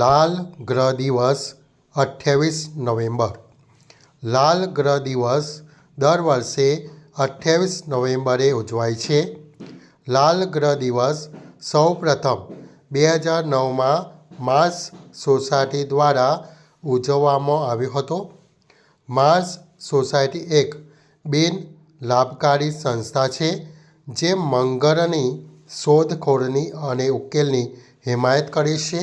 લાલ ગ્રહ દિવસ અઠ્યાવીસ નવેમ્બર. લાલ ગ્રહ દિવસ દર વર્ષે અઠ્યાવીસ નવેમ્બરે ઉજવાય છે. લાલ ગ્રહ દિવસ સૌ પ્રથમ બે હજાર નવમાં માર્સ સોસાયટી દ્વારા ઉજવવામાં આવ્યો હતો. માર્સ સોસાયટી એક બિન લાભકારી સંસ્થા છે, જે મંગળની શોધખોળની અને ઉકેલની હિમાયત કરે છે.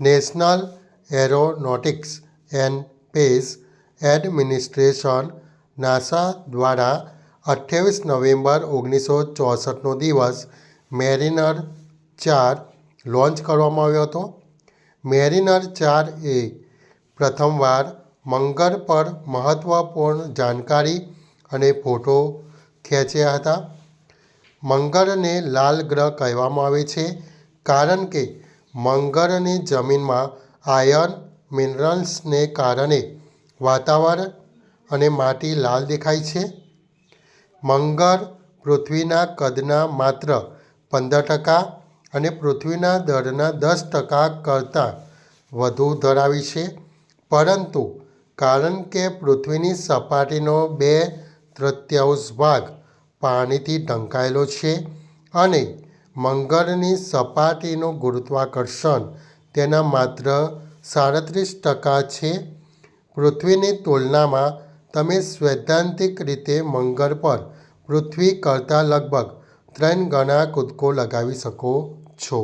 National aeronautics and space administration NASA દ્વારા અઠ્ઠાવીસ નવેમ્બર ઓગણીસો ચોસઠનો દિવસ મેરિનર ચાર લોન્ચ કરવામાં આવ્યો હતો. મેરિનર ચાર એ પ્રથમવાર મંગળ પર મહત્ત્વપૂર્ણ જાણકારી અને ફોટો ખેંચ્યા હતા. મંગળને લાલ ગ્રહ કહેવામાં આવે છે કારણ કે મંગળની જમીનમાં આયર્ન મિનરલ્સને કારણે વાતાવરણ અને માટી લાલ દેખાય છે. મંગળ પૃથ્વીના કદના માત્ર પંદર ટકા અને પૃથ્વીના દળના દસ ટકા કરતાં વધુ ધરાવે છે. પરંતુ કારણ કે પૃથ્વીની સપાટીનો બે તૃતીયાંશ ભાગ પાણીથી ઢંકાયેલો છે અને મંગળની સપાટીનું ગુરુત્વાકર્ષણ તેના માત્ર સાડત્રીસ ટકા છે. પૃથ્વીની તુલનામાં તમે સૈદ્ધાંતિક રીતે મંગળ પર પૃથ્વી કરતાં લગભગ ત્રણ ગણા કૂદકો લગાવી શકો છો.